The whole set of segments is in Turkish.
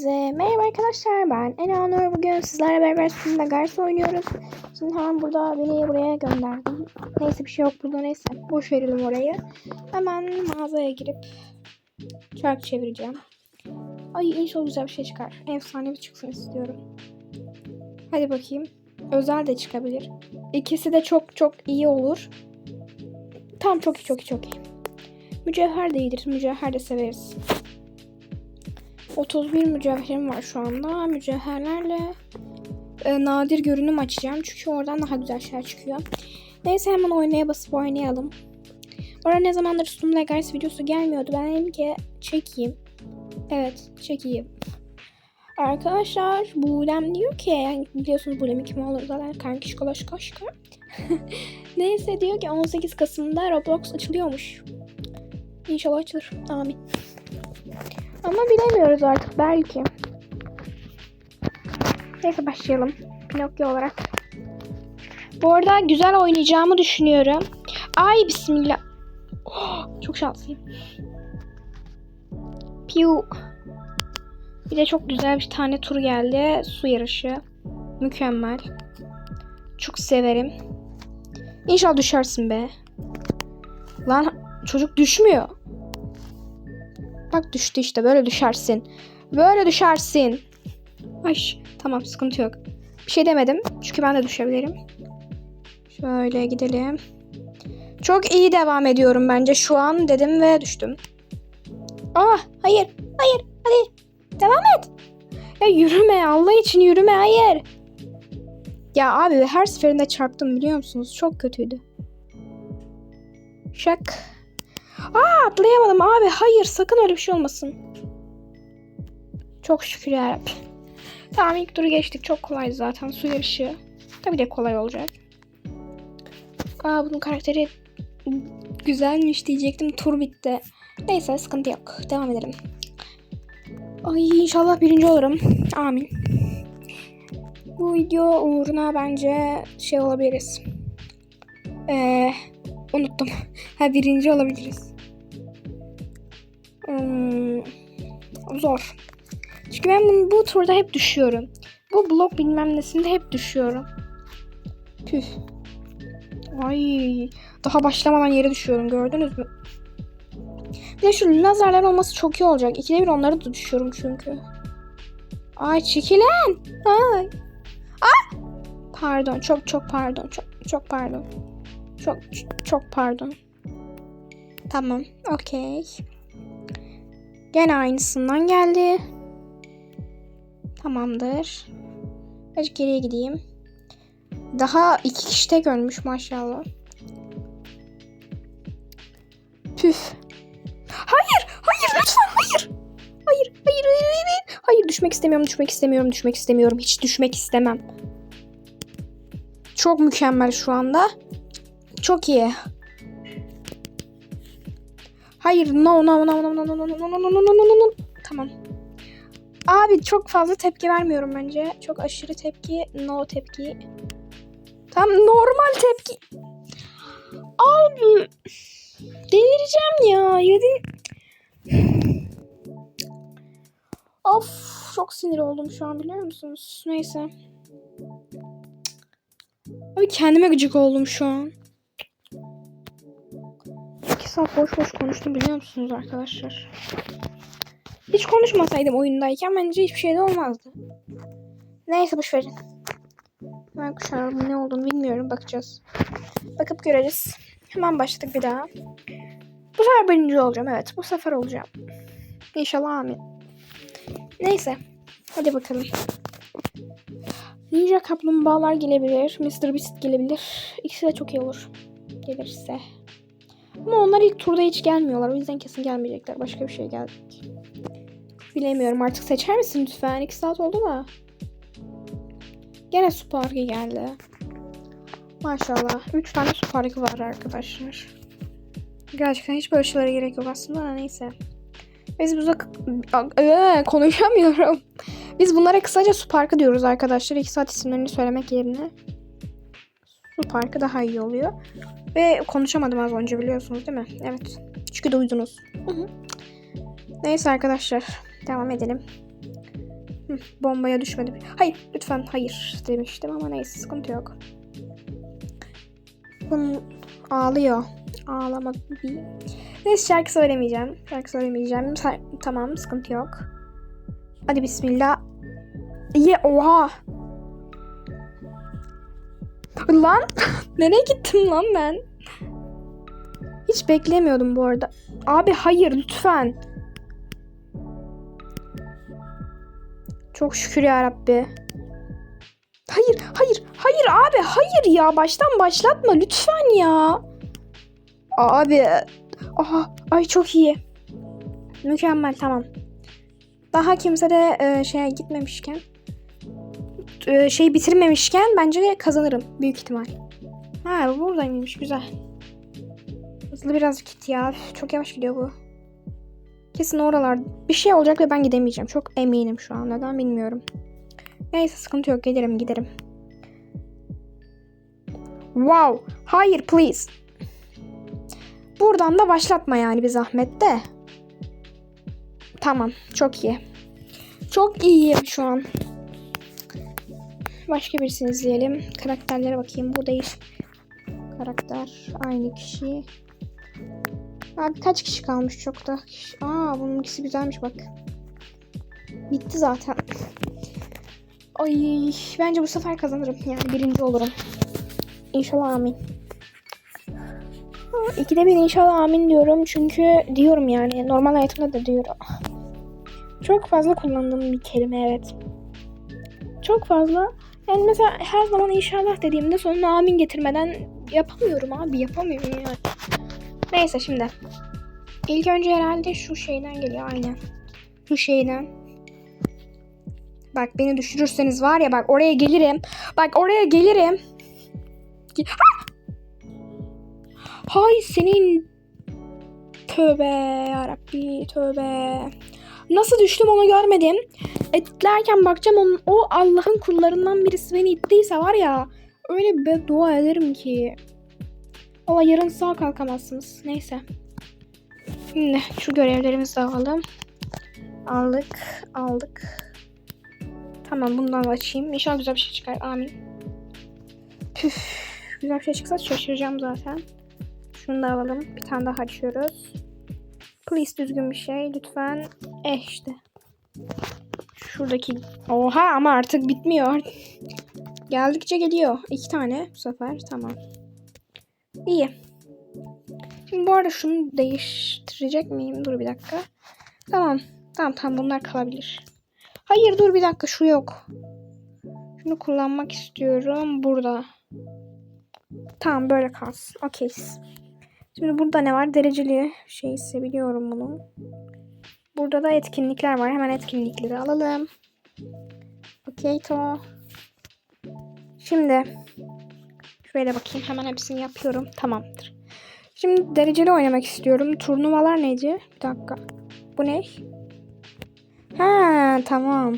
Hepinize merhaba arkadaşlar ben Elanur. Bugün sizlerle beraber sizinle Gars oynuyoruz. Şimdi hemen burada beni buraya gönderdim. Neyse bir şey yok burada neyse. Boş verelim orayı. Hemen mağazaya girip çark çevireceğim. Ay inşallah güzel bir şey çıkar. Efsane bir çıksın istiyorum. Hadi bakayım. Özel de çıkabilir. İkisi de çok çok iyi olur. Tam çok iyi çok iyi çok iyi. Mücevher de iyidir. Mücevher de severiz. 31 mücevherim var şu anda. Mücevherlerle e, nadir görünüm açacağım. Çünkü oradan daha güzel şeyler çıkıyor. Neyse hemen oynaya basıp oynayalım. Orada ne zamandır Stumble Guys videosu gelmiyordu. Ben dedim ki çekeyim. Evet çekeyim. Arkadaşlar Bulem diyor ki yani biliyorsunuz Bulem'in kim olur zaten kankiş kolaş koşka. Neyse diyor ki 18 Kasım'da Roblox açılıyormuş. İnşallah açılır. Amin. Ama bilemiyoruz artık belki. Neyse başlayalım. Pinokyo olarak. Bu arada güzel oynayacağımı düşünüyorum. Ay bismillah. Oh, çok şanslıyım. Piu. Bir de çok güzel bir tane tur geldi. Su yarışı. Mükemmel. Çok severim. İnşallah düşersin be. Lan çocuk düşmüyor. Bak düştü işte böyle düşersin. Böyle düşersin. Ay tamam sıkıntı yok. Bir şey demedim çünkü ben de düşebilirim. Şöyle gidelim. Çok iyi devam ediyorum bence şu an dedim ve düştüm. Ah hayır hayır hadi devam et. Ya yürüme Allah için yürüme hayır. Ya abi her seferinde çarptım biliyor musunuz? Çok kötüydü. Şak. Aa atlayamadım abi. Hayır sakın öyle bir şey olmasın. Çok şükür yarabbim. Tamam ilk turu geçtik. Çok kolay zaten. Su yarışı. Tabii de kolay olacak. Aa bunun karakteri güzelmiş diyecektim. Tur bitti. Neyse sıkıntı yok. Devam edelim. Ay inşallah birinci olurum. Amin. Bu video uğruna bence şey olabiliriz. Eee unuttum. Ha birinci olabiliriz. Hmm, zor. Çünkü ben bunu, bu turda hep düşüyorum. Bu blok bilmem nesinde hep düşüyorum. Püh. Ay, daha başlamadan yere düşüyorum gördünüz mü? Bir de şu lazerler olması çok iyi olacak. İkide bir onları da düşüyorum çünkü. Ay çekilen. Ay. Ay. Pardon çok çok pardon çok çok pardon. Çok çok pardon. Tamam. Okey. Gene aynısından geldi. Tamamdır. Azıcık geriye gideyim. Daha iki kişi de görmüş maşallah. Püf. Hayır! Hayır lütfen hayır! Hayır, hayır, hayır, hayır. Hayır düşmek istemiyorum, düşmek istemiyorum, düşmek istemiyorum. Hiç düşmek istemem. Çok mükemmel şu anda. Çok iyi. Hayır no no no no no no no no no no no no no Tamam. Abi çok fazla tepki vermiyorum bence. Çok aşırı tepki, no tepki. Tam normal tepki. Abi delireceğim ya. Yedi. Of çok sinir oldum şu an biliyor musunuz? Neyse. Abi kendime gıcık oldum şu an. Saat boş boş konuştum biliyor musunuz arkadaşlar? Hiç konuşmasaydım oyundayken bence hiçbir şey de olmazdı. Neyse boş verin. Ben kuşağım ne olduğunu bilmiyorum bakacağız. Bakıp göreceğiz. Hemen başladık bir daha. Bu sefer birinci olacağım evet bu sefer olacağım. İnşallah amin. Neyse. Hadi bakalım. Ninja kaplumbağalar gelebilir. Mr. Beast gelebilir. İkisi de çok iyi olur. Gelirse. Ama onlar ilk turda hiç gelmiyorlar. O yüzden kesin gelmeyecekler. Başka bir şey gelecek. Bilemiyorum. Artık seçer misin lütfen? 2 saat oldu da. Gene su parkı geldi. Maşallah. 3 tane su parkı var arkadaşlar. Gerçekten hiç böyle şeylere gerek yok aslında da neyse. Biz buza ee, konuşamıyorum. Biz bunlara kısaca su parkı diyoruz arkadaşlar. 2 saat isimlerini söylemek yerine. Su parkı daha iyi oluyor. Ve konuşamadım az önce biliyorsunuz değil mi? Evet. Çünkü duydunuz. Hı hı. Neyse arkadaşlar. Devam edelim. Hı, bombaya düşmedim. Hayır lütfen hayır demiştim ama neyse sıkıntı yok. Bunun ağlıyor. Ağlama bir. Neyse şarkı söylemeyeceğim. Şarkı söylemeyeceğim. Tamam sıkıntı yok. Hadi bismillah. İyi oha. Lan nereye gittim lan ben? Hiç beklemiyordum bu arada. Abi hayır lütfen. Çok şükür ya Rabbi. Hayır, hayır, hayır abi, hayır ya. Baştan başlatma lütfen ya. Abi. Aha, ay çok iyi. Mükemmel, tamam. Daha kimse de e, şeye gitmemişken, şey bitirmemişken bence de kazanırım büyük ihtimal. Ha, buradaymış, güzel. Hızlı biraz git ya. Çok yavaş gidiyor bu. Kesin oralar bir şey olacak ve ben gidemeyeceğim. Çok eminim şu an. Neden bilmiyorum. Neyse sıkıntı yok. Gelirim giderim. Wow. Hayır please. Buradan da başlatma yani bir zahmet de. Tamam. Çok iyi. Çok iyiyim şu an. Başka birisini izleyelim. Karakterlere bakayım. Bu değil. Karakter. Aynı kişi. Abi kaç kişi kalmış çok da. Aa bunun ikisi güzelmiş bak. Bitti zaten. Ay bence bu sefer kazanırım. Yani birinci olurum. İnşallah amin. Aa, İkide bir inşallah amin diyorum. Çünkü diyorum yani. Normal hayatımda da diyorum. Çok fazla kullandığım bir kelime evet. Çok fazla. Yani mesela her zaman inşallah dediğimde sonuna amin getirmeden yapamıyorum abi. Yapamıyorum yani. Neyse şimdi. İlk önce herhalde şu şeyden geliyor aynen. Şu şeyden. Bak beni düşürürseniz var ya bak oraya gelirim. Bak oraya gelirim. Hay senin. Tövbe yarabbi tövbe. Nasıl düştüm onu görmedim. Etlerken bakacağım onun, o Allah'ın kullarından birisi beni ittiyse var ya. Öyle bir dua ederim ki. Valla yarın sağ kalkamazsınız. Neyse. Şimdi şu görevlerimizi alalım. Aldık. Aldık. Tamam bundan da açayım. İnşallah güzel bir şey çıkar. Amin. Püf. Güzel bir şey çıksa şaşıracağım zaten. Şunu da alalım. Bir tane daha açıyoruz. Please düzgün bir şey. Lütfen. Eh işte. Şuradaki. Oha ama artık bitmiyor. Geldikçe geliyor. İki tane bu sefer. Tamam. İyi. Şimdi bu arada şunu değiştirecek miyim? Dur bir dakika. Tamam. Tamam tamam bunlar kalabilir. Hayır dur bir dakika şu yok. Şunu kullanmak istiyorum burada. Tamam böyle kalsın. Okey. Şimdi burada ne var? Dereceli şey biliyorum bunu. Burada da etkinlikler var. Hemen etkinlikleri alalım. Okey to. Şimdi şöyle bakayım. Hemen hepsini yapıyorum. Tamamdır. Şimdi dereceli oynamak istiyorum. Turnuvalar neydi? Bir dakika. Bu ne? Ha tamam.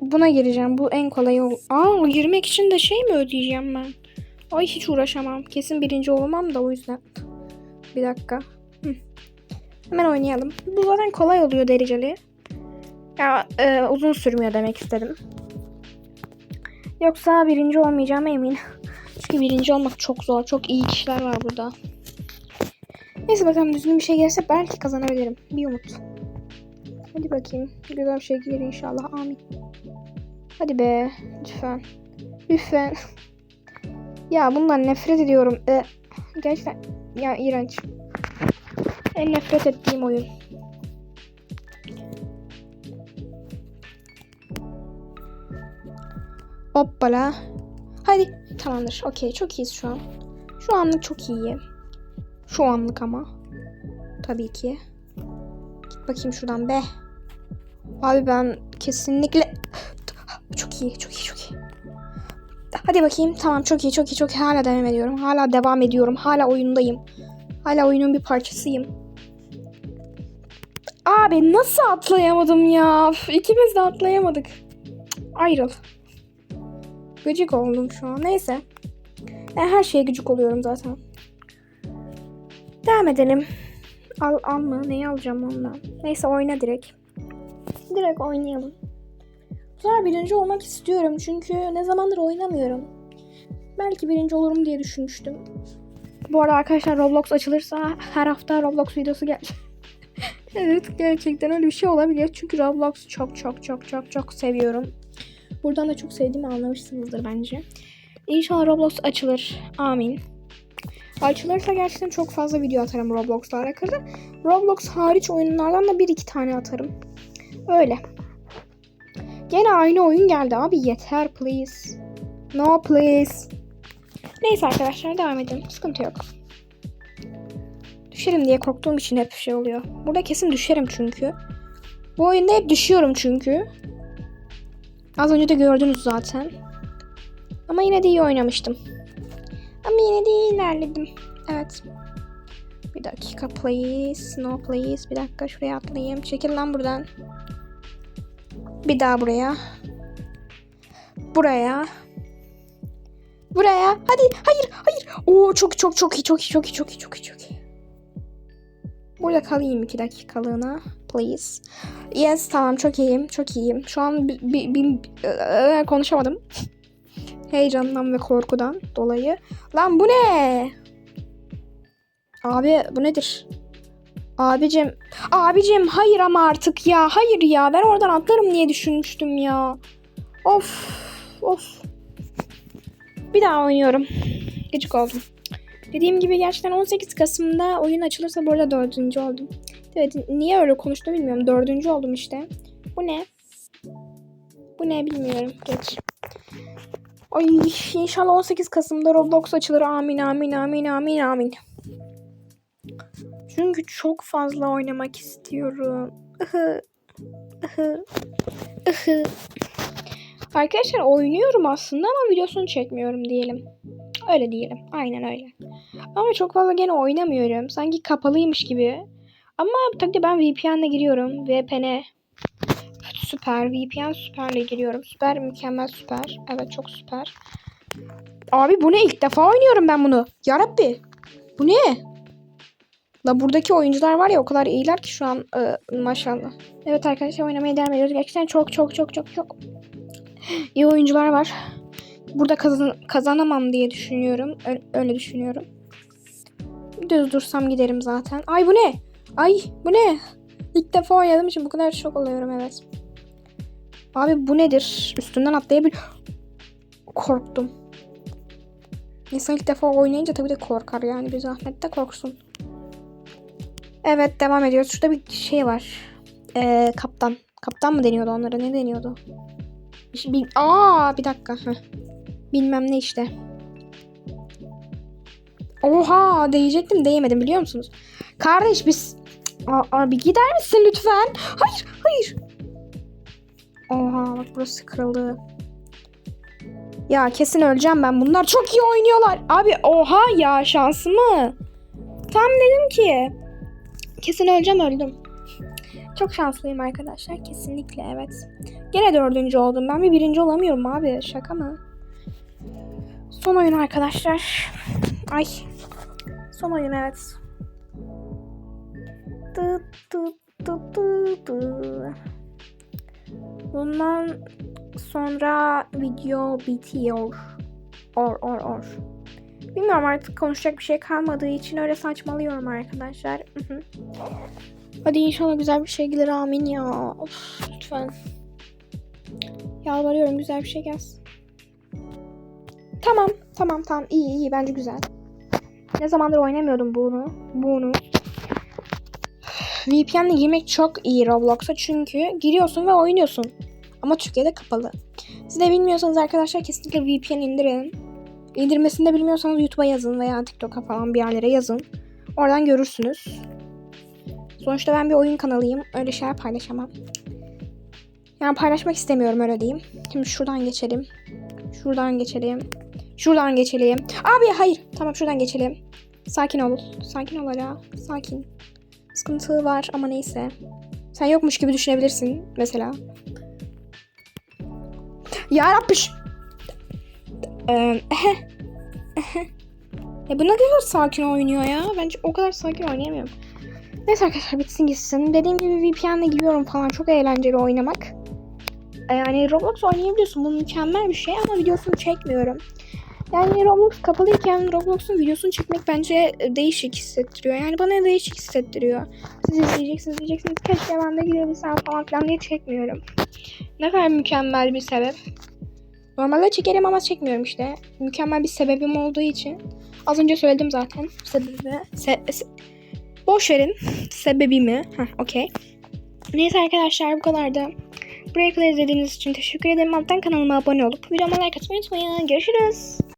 Buna gireceğim. Bu en kolay ol. Aa girmek için de şey mi ödeyeceğim ben? Ay hiç uğraşamam. Kesin birinci olmam da o yüzden. Bir dakika. Hı. Hemen oynayalım. Bu zaten kolay oluyor dereceli. Ya e, uzun sürmüyor demek istedim. Yoksa birinci olmayacağım eminim. Çünkü birinci olmak çok zor. Çok iyi kişiler var burada. Neyse bakalım düzgün bir şey gelirse belki kazanabilirim. Bir umut. Hadi bakayım. Güzel bir şey gelir inşallah. Amin. Hadi be. Lütfen. Lütfen. ya bundan nefret ediyorum. Ee, gerçekten ya iğrenç. En nefret ettiğim oyun. Hoppala. Hadi. Tamamdır. Okey. Çok iyiyiz şu an. Şu anlık çok iyi. Şu anlık ama. Tabii ki. Git bakayım şuradan be. Abi ben kesinlikle... Çok iyi. Çok iyi. Çok iyi. Hadi bakayım. Tamam çok iyi. Çok iyi. Çok iyi. Hala devam ediyorum. Hala devam ediyorum. Hala oyundayım. Hala oyunun bir parçasıyım. Abi nasıl atlayamadım ya? İkimiz de atlayamadık. Ayrıl. Gıcık oldum şu an. Neyse. Ben her şeye gıcık oluyorum zaten. Devam edelim. Al, al mı? Neyi alacağım ondan? Neyse oyna direkt. Direkt oynayalım. Bu sefer birinci olmak istiyorum çünkü ne zamandır oynamıyorum. Belki birinci olurum diye düşünmüştüm. Bu arada arkadaşlar Roblox açılırsa her hafta Roblox videosu gelecek. Evet gerçekten öyle bir şey olabilir. Çünkü Roblox çok çok çok çok çok seviyorum. Buradan da çok sevdiğimi anlamışsınızdır bence. İnşallah Roblox açılır. Amin. Açılırsa gerçekten çok fazla video atarım Roblox'la alakalı. Roblox hariç oyunlardan da bir iki tane atarım. Öyle. Gene aynı oyun geldi abi yeter please. No please. Neyse arkadaşlar devam edelim. Sıkıntı yok. Düşerim diye korktuğum için hep şey oluyor. Burada kesin düşerim çünkü. Bu oyunda hep düşüyorum çünkü. Az önce de gördünüz zaten. Ama yine de iyi oynamıştım. Ama yine de iyi ilerledim. Evet. Bir dakika please. No please. Bir dakika şuraya atlayayım. Çekil lan buradan. Bir daha buraya. Buraya. Buraya. Hadi. Hayır. Hayır. Oo çok çok çok iyi. Çok iyi. Çok iyi. Çok iyi. Çok iyi. Çok iyi. Burada kalayım iki dakikalığına. Please. Yes tamam çok iyiyim. Çok iyiyim. Şu an bir, bir, bir- konuşamadım. Heyecandan ve korkudan dolayı. Lan bu ne? Abi bu nedir? Abicim. Abicim hayır ama artık ya. Hayır ya. Ben oradan atlarım diye düşünmüştüm ya. Of. Of. Bir daha oynuyorum. Gıcık oldum. Dediğim gibi gerçekten 18 Kasım'da oyun açılırsa bu arada dördüncü oldum. Evet niye öyle konuştum bilmiyorum. Dördüncü oldum işte. Bu ne? Bu ne bilmiyorum. Geç. Ay inşallah 18 Kasım'da Roblox açılır. Amin amin amin amin amin. Çünkü çok fazla oynamak istiyorum. Arkadaşlar oynuyorum aslında ama videosunu çekmiyorum diyelim. Öyle diyelim. Aynen öyle. Ama çok fazla gene oynamıyorum. Sanki kapalıymış gibi. Ama tabii ki ben VPN'le giriyorum. VPN. Süper. VPN süperle giriyorum. Süper mükemmel süper. Evet çok süper. Abi bu ne? İlk defa oynuyorum ben bunu. Yarabbi. Bu ne? La buradaki oyuncular var ya o kadar iyiler ki şu an e, maşallah. Evet arkadaşlar oynamaya devam ediyoruz. Gerçekten çok çok çok çok çok iyi oyuncular var. Burada kazan kazanamam diye düşünüyorum. Öyle düşünüyorum. Düz dursam giderim zaten. Ay bu ne? Ay bu ne? İlk defa oynadığım için bu kadar şok oluyorum evet. Abi bu nedir? Üstünden atlayabil... Korktum. İnsan ilk defa oynayınca tabii de korkar yani bir zahmet de korksun. Evet devam ediyoruz. Şurada bir şey var. Ee, kaptan. Kaptan mı deniyordu onlara? Ne deniyordu? Bir, şey- bir, aa bir dakika. Heh. Bilmem ne işte. Oha diyecektim değmedim biliyor musunuz? Kardeş biz... Abi gider misin lütfen? Hayır hayır. Oha bak burası kırıldı. Ya kesin öleceğim ben. Bunlar çok iyi oynuyorlar. Abi oha ya şansımı. Tam dedim ki. Kesin öleceğim öldüm. Çok şanslıyım arkadaşlar. Kesinlikle evet. Gene dördüncü oldum. Ben bir birinci olamıyorum abi. Şaka mı? Son oyun arkadaşlar. Ay. Son oyun evet. Dı dı dı dı dı. Bundan sonra video bitiyor. Or or or. Bilmiyorum artık konuşacak bir şey kalmadığı için öyle saçmalıyorum arkadaşlar. Hadi inşallah güzel bir şey gelir amin ya. Of, lütfen. Yalvarıyorum güzel bir şey gelsin. Tamam tamam tamam iyi iyi bence güzel. Ne zamandır oynamıyordum bunu. Bunu. VPN'le girmek çok iyi Roblox'a çünkü giriyorsun ve oynuyorsun. Ama Türkiye'de kapalı. Siz de bilmiyorsanız arkadaşlar kesinlikle VPN indirin. İndirmesini de bilmiyorsanız YouTube'a yazın veya TikTok'a falan bir yerlere yazın. Oradan görürsünüz. Sonuçta ben bir oyun kanalıyım. Öyle şeyler paylaşamam. Yani paylaşmak istemiyorum öyle diyeyim. Şimdi şuradan geçelim. Şuradan geçelim. Şuradan geçelim. Abi hayır. Tamam şuradan geçelim. Sakin ol. Sakin ol Ala. Sakin. Sıkıntı var ama neyse. Sen yokmuş gibi düşünebilirsin mesela. Ya Rabbi. ş- Eee, ehe. Ehe. Ya bu ne kadar sakin oynuyor ya. Bence o kadar sakin oynayamıyorum. Neyse arkadaşlar bitsin gitsin. Dediğim gibi VPN'le giriyorum falan. Çok eğlenceli oynamak. E, Yani Roblox oynayabiliyorsun. Bu mükemmel bir şey ama videosunu çekmiyorum. Yani Roblox kapalıyken Roblox'un videosunu çekmek bence değişik hissettiriyor. Yani bana değişik hissettiriyor. Siz izleyeceksiniz diyeceksiniz keşke ben de girebilsem falan filan diye çekmiyorum. Ne kadar mükemmel bir sebep. Normalde çekerim ama çekmiyorum işte. Mükemmel bir sebebim olduğu için. Az önce söyledim zaten sebebi. Se- se- boş verin sebebimi. Heh, okey. Neyse arkadaşlar bu kadar da. Buraya kadar izlediğiniz için teşekkür ederim. Alttan kanalıma abone olup videoma like atmayı unutmayın. Görüşürüz.